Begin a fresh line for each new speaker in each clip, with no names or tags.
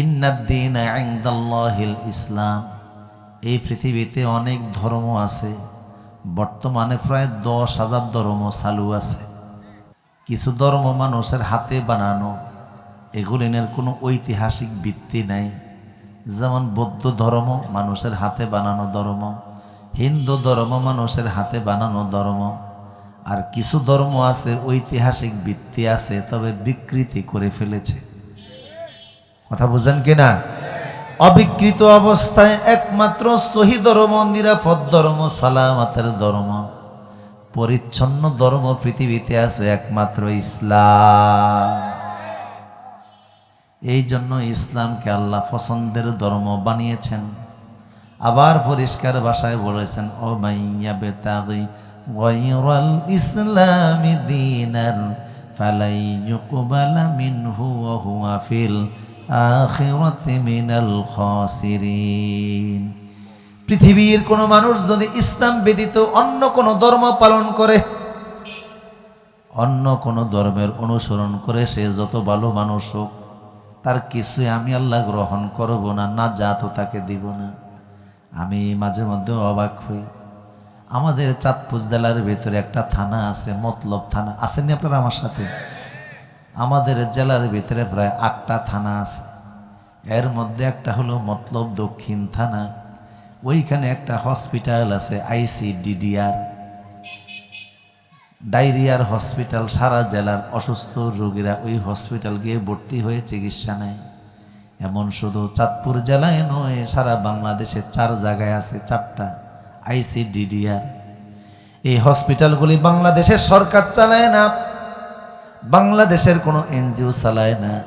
ইন্নাদ্দিন ইসলাম। এই পৃথিবীতে অনেক ধর্ম আছে, বর্তমানে প্রায় দশ হাজার ধর্ম চালু আছে। কিছু ধর্ম মানুষের হাতে বানানো, এগুলিনের কোনো ঐতিহাসিক ভিত্তি নাই। যেমন বৌদ্ধ ধর্ম মানুষের হাতে বানানো ধর্ম, হিন্দু ধর্ম মানুষের হাতে বানানো ধর্ম, আর কিছু ধর্ম আছে ঐতিহাসিক ভিত্তি আছে তবে বিকৃতি করে ফেলেছে। কথা বুঝেন কিনা? অবিকৃত অবস্থায় একমাত্র সহি ধর্ম, নিরাপদ ধর্ম, সালামাতের ধর্ম। পরিচ্ছন্ন ধর্ম পৃথিবীতে আছে একমাত্র ইসলাম। এই জন্য ইসলামকে আল্লাহ পছন্দের ধর্ম বানিয়েছেন। আবার পরিষ্কার ভাষায় বলেছেন ও মাইয়া বেতাগি গায়রাল ইসলামি দীনান ফালাই ইউকবালা মিনহু ওয়া হুয়া ফিল আখিরাতি মিনাল খাসিরিন। পৃথিবীর কোনো মানুষ যদি ইসলাম ব্যতীত অন্য কোনো ধর্ম পালন করে, অন্য কোনো ধর্মের অনুসরণ করে সে যত ভালো মানুষ হোক, তার কিছুই আমি আল্লাহ গ্রহণ করব না না জাতও তাকে দিব না। আমি মাঝে মধ্যে অবাক হই। আমাদের চাঁদপুর জেলার ভিতরে একটা থানা আছে, মতলব থানা। আসেননি আপনারা আমার সাথে? আমাদের জেলার ভিতরে প্রায় আটটা থানা আছে। এর মধ্যে একটা হলো মতলব দক্ষিণ থানা, ওইখানে একটা হসপিটাল আছে আইসিডিডিআর। ডায়রিয়ার হসপিটাল সারা জেলার অসুস্থ রোগীরা ওই হসপিটাল গিয়ে ভর্তি হয়ে চিকিৎসা নেয়। এমন শুধু চাঁদপুর জেলায় নয়, সারা বাংলাদেশে চার জায়গায় আছে চারটা আইসিডিডিআর। এই হসপিটালগুলি বাংলাদেশের সরকার চালায় না। বাংলাদেশের কোনো এনজিও চালায় না।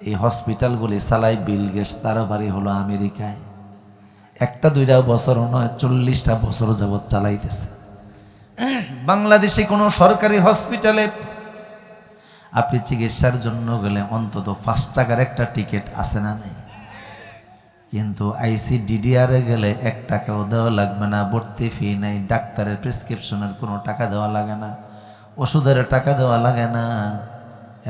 এই হসপিটালগুলি চালায় বিল গেটস তার বাড়ি হলো আমেরিকায়। একটা, দুইটা বছর নয় চল্লিশটা বছর যাবৎ চালাইতেছে। বাংলাদেশে কোনো সরকারি হসপিটালে আপনি চিকিৎসার জন্য গেলে অন্তত পাঁচ টাকার একটা টিকিট আছে না নেই? কিন্তু আইসিডিডিআরে গেলে এক টাকাও দেওয়া লাগবে না, ভর্তি ফি নেই, ডাক্তারের প্রেসক্রিপশনের কোনো টাকা দেওয়া লাগে না। ওষুধের টাকা দেওয়া লাগে না।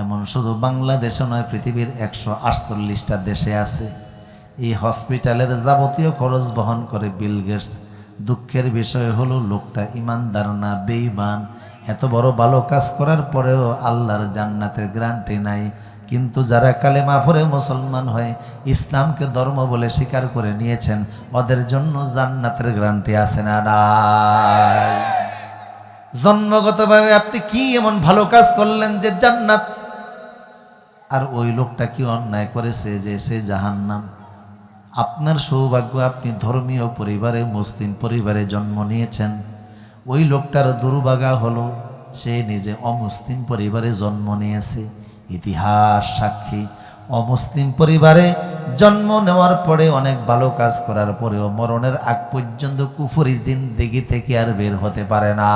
এমন শুধু বাংলাদেশে নয়, পৃথিবীর একশো আটচল্লিশটা দেশে আছে। এই হসপিটালের যাবতীয় খরচ বহন করে বিল গেটস। দুঃখের বিষয় হলো, লোকটা ইমানদার না বেইমান এত বড় ভালো কাজ করার পরেও আল্লাহর জান্নাতের গ্রান্টি নাই। কিন্তু যারা কালেমা পড়ে মুসলমান হয়ে ইসলামকে ধর্ম বলে স্বীকার করে নিয়েছেন, ওদের জন্য জান্নাতের গ্রান্টি আছে না জন্মগতভাবে আপনি কি এমন ভালো কাজ করলেন যে জান্নাত? আর ওই লোকটা কি অন্যায় করেছে যে সে জাহান্নাম? আপনার সৌভাগ্য আপনি ধর্মীয় পরিবারে, মুসলিম পরিবারে জন্ম নিয়েছেন। ওই লোকটার দুর্ভাগা হলো, সে নিজে অমুসলিম পরিবারে জন্ম নিয়েছে। ইতিহাস সাক্ষী অমুসলিম পরিবারে জন্ম নেওয়ার পরে অনেক ভালো কাজ করার পরেও মরণের আগ পর্যন্ত কুফরি জিন্দিগি থেকে আর বের হতে পারে না।